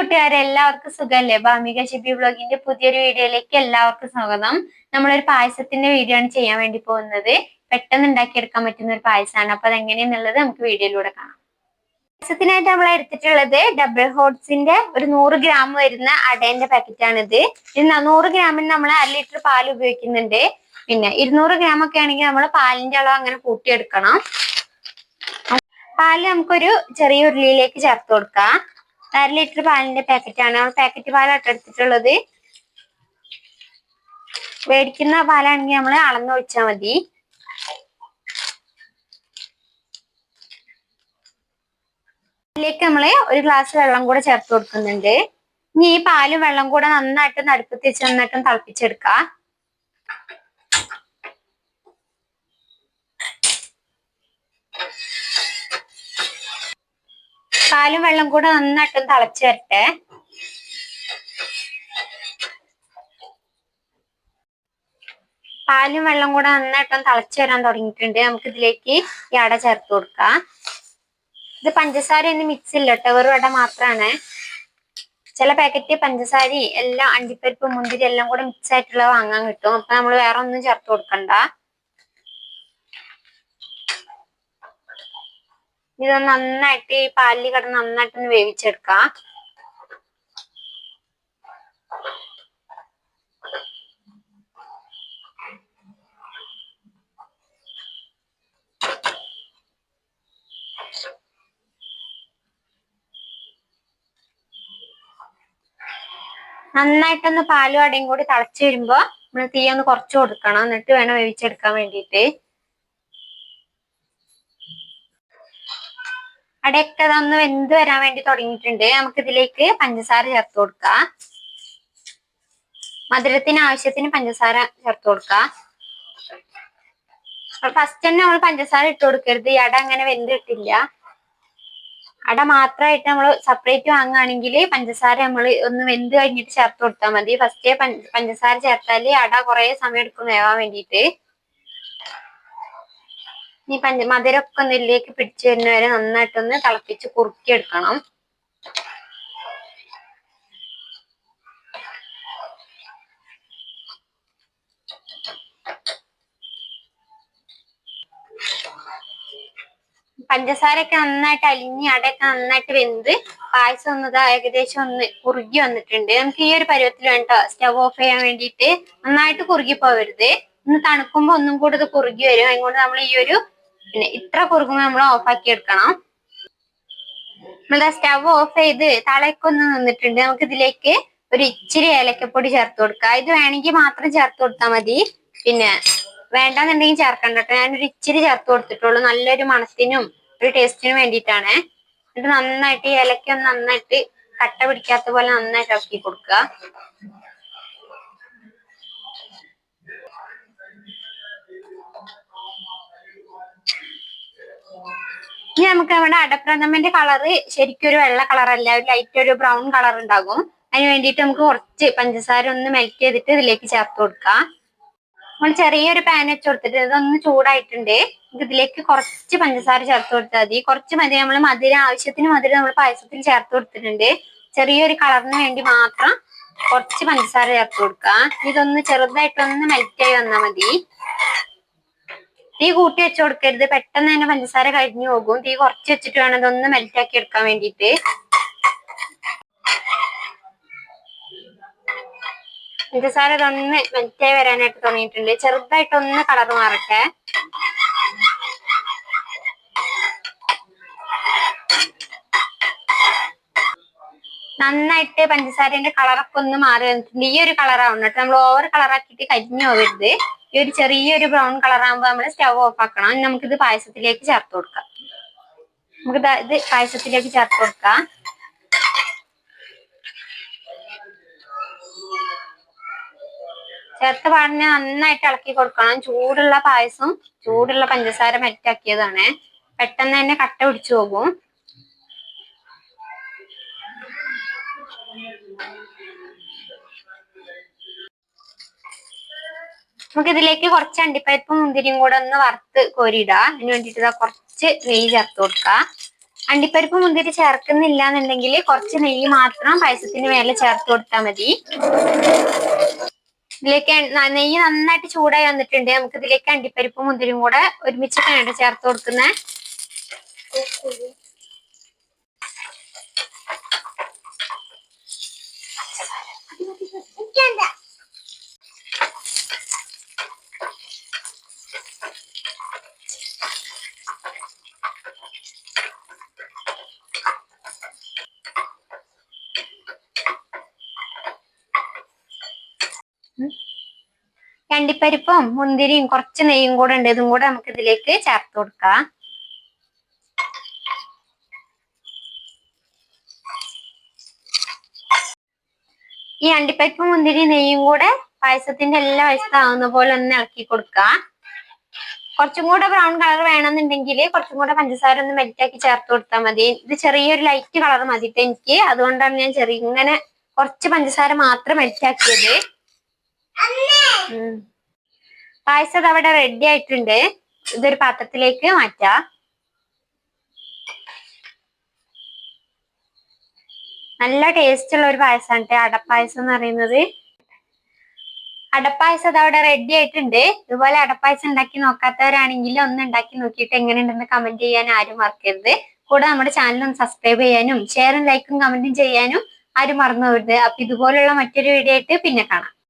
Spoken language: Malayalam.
കൂട്ടുകാരെ എല്ലാവർക്കും സുഖമല്ലേ ഭാമിക ഷിബി ബ്ലോഗിന്റെ പുതിയൊരു വീഡിയോയിലേക്ക് എല്ലാവർക്കും സ്വാഗതം. നമ്മളൊരു പായസത്തിന്റെ വീഡിയോ ആണ് ചെയ്യാൻ വേണ്ടി പോകുന്നത്. പെട്ടെന്ന് ഉണ്ടാക്കിയെടുക്കാൻ പറ്റുന്ന ഒരു പായസമാണ്. അപ്പൊ അതെങ്ങനെയെന്നുള്ളത് നമുക്ക് വീഡിയോയിലൂടെ കാണാം. പായസത്തിനായിട്ട് നമ്മൾ എടുത്തിട്ടുള്ളത് ഡബിൾ ഹോട്ട്സിന്റെ ഒരു നൂറ് ഗ്രാം വരുന്ന അടേന്റെ പാക്കറ്റ് ആണിത്. ഇത് നൂറ് ഗ്രാമിന് നമ്മൾ അര ലിറ്റർ പാൽ ഉപയോഗിക്കുന്നുണ്ട്. പിന്നെ ഇരുന്നൂറ് ഗ്രാം ഒക്കെ ആണെങ്കിൽ നമ്മൾ പാലിന്റെ അളവ് അങ്ങനെ കൂട്ടിയെടുക്കണം. പാൽ നമുക്കൊരു ചെറിയ ഉരുളിയിലേക്ക് ചേർത്ത് കൊടുക്കാം. അര ലിറ്റർ പാലിന്റെ പാക്കറ്റ് ആണ്. നമ്മൾ പാക്കറ്റ് പാലാണ് എടുത്തിട്ടുള്ളത്. മേടിക്കുന്ന പാലാണെങ്കിൽ നമ്മൾ അളന്നൊഴിച്ചാൽ മതി. ഇതിലേക്ക് നമ്മൾ ഒരു ഗ്ലാസ് വെള്ളം കൂടെ ചേർത്ത് കൊടുക്കുന്നുണ്ട്. ഇനി ഈ പാലും വെള്ളം കൂടെ നന്നായിട്ട് നടുപ്പത്ത് വെച്ച് നന്നായിട്ടും തിളപ്പിച്ചെടുക്കാം. പാലും വെള്ളം കൂടെ നന്നായിട്ടും തിളച്ചു വരട്ടെ. പാലും വെള്ളം കൂടെ നന്നായിട്ടും തിളച്ചു വരാൻ തുടങ്ങിയിട്ടുണ്ട്. നമുക്ക് ഇതിലേക്ക് ഈ അട ചേർത്ത് കൊടുക്കാം. ഇത് പഞ്ചസാര ഒന്നും മിക്സ് ഇല്ല കേട്ടോ. വെറും അട മാത്രമാണ് ചില പാക്കറ്റ് പഞ്ചസാര എല്ലാം അണ്ടിപ്പരിപ്പ് മുന്തിരി എല്ലാം കൂടെ മിക്സ് ആയിട്ടുള്ള വാങ്ങാൻ കിട്ടും. അപ്പൊ നമ്മൾ വേറെ ഒന്നും ചേർത്ത് കൊടുക്കണ്ട. ഇത് നന്നായിട്ട് ഈ പാലിൽ കിടന്ന് നന്നായിട്ടൊന്ന് വേവിച്ചെടുക്കാം. നന്നായിട്ടൊന്ന് പാലും അടയും കൂടി തിളച്ചു വരുമ്പോ നമ്മൾ തീ ഒന്ന് കുറച്ച് കൊടുക്കണം. എന്നിട്ട് വേണം വേവിച്ചെടുക്കാൻ വേണ്ടിയിട്ട്. അടയൊക്കെ അതൊന്ന് വെന്ത് വരാൻ വേണ്ടി തുടങ്ങിയിട്ടുണ്ട്. നമുക്ക് ഇതിലേക്ക് പഞ്ചസാര ചേർത്ത് കൊടുക്കാം. മധുരത്തിന് ആവശ്യത്തിന് പഞ്ചസാര ചേർത്ത് കൊടുക്കാം. ഫസ്റ്റ് തന്നെ നമ്മൾ പഞ്ചസാര ഇട്ട് കൊടുക്കരുത്. ഈ അട അങ്ങനെ വെന്ത് കിട്ടില്ല. അട മാത്രമായിട്ട് നമ്മൾ സെപ്പറേറ്റ് വാങ്ങുകയാണെങ്കിൽ പഞ്ചസാര നമ്മൾ ഒന്ന് വെന്ത് കഴിഞ്ഞിട്ട് ചേർത്ത് കൊടുത്താൽ മതി. ഫസ്റ്റേ പഞ്ചസാര ചേർത്താൽ അട കുറെ സമയം എടുക്കും വേവാൻ വേണ്ടിയിട്ട്. ഈ പഞ്ച മധുരമൊക്കെ നെല്ലിലേക്ക് പിടിച്ചു വരുന്ന വരെ നന്നായിട്ടൊന്ന് തിളപ്പിച്ച് കുറുക്കിയെടുക്കണം. പഞ്ചസാരയൊക്കെ നന്നായിട്ട് അലിഞ്ഞ് അടയൊക്കെ നന്നായിട്ട് വെന്ത് പായസം ഒന്ന് ഏകദേശം ഒന്ന് കുറുകി വന്നിട്ടുണ്ട്. നമുക്ക് ഈ ഒരു പരുവത്തിൽ വേണ്ട? സ്റ്റവ് ഓഫ് ചെയ്യാൻ വേണ്ടിയിട്ട് നന്നായിട്ട് കുറുകി പോവരുത് ഒന്ന് തണുക്കുമ്പോ ഒന്നും കൂടി ഇത് കുറുകി വരും. അതുകൊണ്ട് നമ്മൾ ഈ ഒരു പിന്നെ ഇത്ര കുറുകുമ്പോൾ നമ്മൾ ഓഫാക്കി എടുക്കണം. നമ്മൾ സ്റ്റവ് ഓഫ് ചെയ്ത് തളയൊക്കെ ഒന്ന് നിന്നിട്ടുണ്ട്. നമുക്ക് ഇതിലേക്ക് ഒരു ഇച്ചിരി ഏലക്കപ്പൊടി ചേർത്ത് കൊടുക്കാം. ഇത് വേണമെങ്കിൽ മാത്രം ചേർത്ത് കൊടുത്താൽ മതി. പിന്നെ വേണ്ടെന്നുണ്ടെങ്കിൽ ചേർക്കണ്ട കേട്ടോ. ഞാനൊരു ഇച്ചിരി ചേർത്ത് കൊടുത്തിട്ടുള്ളൂ. നല്ലൊരു മണത്തിനും ഒരു ടേസ്റ്റിനും വേണ്ടിയിട്ടാണ്. എന്നിട്ട് നന്നായിട്ട് ഈ ഇലക്ക നന്നായിട്ട് കട്ട പിടിക്കാത്ത പോലെ നന്നായിട്ട് ഇറക്കി കൊടുക്കുക. ഇനി നമുക്ക് നമ്മുടെ അടപ്രഥമന്റെ കളറ് ശരിക്കും ഒരു വെള്ള കളറല്ല ഒരു ലൈറ്റ് ഒരു ബ്രൗൺ കളർ ഉണ്ടാകും. അതിന് വേണ്ടിയിട്ട് നമുക്ക് കുറച്ച് പഞ്ചസാര ഒന്ന് മെൽറ്റ് ചെയ്തിട്ട് ഇതിലേക്ക് ചേർത്ത് കൊടുക്കാം. നമ്മൾ ചെറിയൊരു പാൻ വെച്ച് കൊടുത്തിട്ട് ഇതൊന്ന് ചൂടായിട്ടുണ്ട്. ഇതിലേക്ക് കുറച്ച് പഞ്ചസാര ചേർത്ത് കൊടുത്താൽ മതി. കുറച്ച് മതി നമ്മൾ മധുരം ആവശ്യത്തിന് മധുരം നമ്മൾ പായസത്തിൽ ചേർത്ത് കൊടുത്തിട്ടുണ്ട്. ചെറിയൊരു കളറിന് വേണ്ടി മാത്രം കുറച്ച് പഞ്ചസാര ചേർത്ത് കൊടുക്കാം. ഇതൊന്ന് ചെറുതായിട്ടൊന്ന് മെൽറ്റ് ആയി വന്നാൽ മതി. തീ കൂട്ടി വെച്ച് കൊടുക്കരുത്. പെട്ടെന്ന് തന്നെ പഞ്ചസാര കഴിഞ്ഞു പോകും. തീ കുറച്ച് വെച്ചിട്ട് വേണം ഇതൊന്ന് മെൽറ്റ് ആക്കി എടുക്കാൻ വേണ്ടിയിട്ട്. പഞ്ചസാര ഇതൊന്ന് മെൽറ്റായി വരാനായിട്ട് തുടങ്ങിയിട്ടുണ്ട്. ചെറുതായിട്ടൊന്ന് കളർ മാറട്ടെ. നന്നായിട്ട് പഞ്ചസാരന്റെ കളറൊക്കെ ഒന്ന് മാറി വന്നിട്ടുണ്ട്. ഈ ഒരു കളറാവണം നമ്മൾ ഓവർ കളറാക്കിയിട്ട് കരിഞ്ഞു പോകരുത്. ഈ ഒരു ചെറിയൊരു ബ്രൗൺ കളർ ആകുമ്പോൾ നമ്മൾ സ്റ്റവ് ഓഫ് ആക്കണം. നമുക്ക് നമുക്കിത് പായസത്തിലേക്ക് ചേർത്ത് കൊടുക്കാം. നമുക്ക് ഇത് പായസത്തിലേക്ക് ചേർത്ത് കൊടുക്കാം. ചേർത്ത് പാടിനെ നന്നായിട്ട് ഇളക്കി കൊടുക്കണം. ചൂടുള്ള പായസം ചൂടുള്ള പഞ്ചസാര മെറ്റാക്കിയതാണ് പെട്ടെന്ന് തന്നെ കട്ട പിടിച്ചു പോകും. നമുക്ക് ഇതിലേക്ക് കുറച്ച് അണ്ടിപ്പരിപ്പും മുന്തിരിയും കൂടെ ഒന്ന് വറുത്ത് കോരിയിടാം അതിന് വേണ്ടിയിട്ട് ഇതാ കുറച്ച് നെയ്യ് ചേർത്ത് കൊടുക്കുക. അണ്ടിപ്പരിപ്പ് മുന്തിരി ചേർക്കുന്നില്ല എന്നുണ്ടെങ്കിൽ കുറച്ച് നെയ്യ് മാത്രം പായസത്തിന് മേലെ ചേർത്ത് കൊടുത്താൽ മതി. ഇതിലേക്ക് നെയ്യ് നന്നായിട്ട് ചൂടായി വന്നിട്ടുണ്ട്. നമുക്ക് ഇതിലേക്ക് അണ്ടിപ്പരിപ്പും മുന്തിരിയും കൂടെ ഒരുമിച്ചിട്ടാണ് ചേർത്ത് കൊടുക്കുന്നത് അണ്ടിപ്പരിപ്പും മുന്തിരിയും കുറച്ച് നെയ്യും കൂടെ ഉണ്ട്. ഇതും കൂടെ നമുക്ക് ഇതിലേക്ക് ചേർത്ത് കൊടുക്കാം. ഈ അണ്ടിപ്പരിപ്പും മുന്തിരി നെയ്യും കൂടെ പായസത്തിന്റെ എല്ലാ വയസ്സാവുന്ന പോലെ ഒന്ന് ഇളക്കി കൊടുക്കുക. കുറച്ചും കൂടെ ബ്രൗൺ കളർ വേണമെന്നുണ്ടെങ്കിൽ കുറച്ചും കൂടെ പഞ്ചസാര ഒന്ന് മെൽറ്റാക്കി ചേർത്ത് കൊടുത്താൽ മതി. ഇത് ചെറിയൊരു ലൈറ്റ് കളർ മതി ട്ടോ എനിക്ക്. അതുകൊണ്ടാണ് ഞാൻ ചെറിയ ഇങ്ങനെ കുറച്ച് പഞ്ചസാര മാത്രം മെൽറ്റ് ആക്കിയത്. ഉം. പായസം അവിടെ റെഡി ആയിട്ടുണ്ട്. ഇതൊരു പാത്രത്തിലേക്ക് മാറ്റാ. നല്ല ടേസ്റ്റ് ഉള്ള ഒരു പായസമാണ് അടപ്പായസം എന്ന് പറയുന്നത്. അടപ്പായസം അത് അവിടെ റെഡി ആയിട്ടുണ്ട്. ഇതുപോലെ അടപ്പായസം ഉണ്ടാക്കി നോക്കാത്തവരാണെങ്കിൽ ഒന്ന് ഉണ്ടാക്കി നോക്കിയിട്ട് എങ്ങനെയുണ്ടെന്ന് കമന്റ് ചെയ്യാൻ ആരും മറക്കരുത്. കൂടെ നമ്മുടെ ചാനൽ ഒന്ന് സബ്സ്ക്രൈബ് ചെയ്യാനും ഷെയറും ലൈക്കും കമന്റും ചെയ്യാനും ആരും മറന്നു പോകരുത്. അപ്പൊ ഇതുപോലുള്ള മറ്റൊരു വീഡിയോ ആയിട്ട് പിന്നെ കാണാം.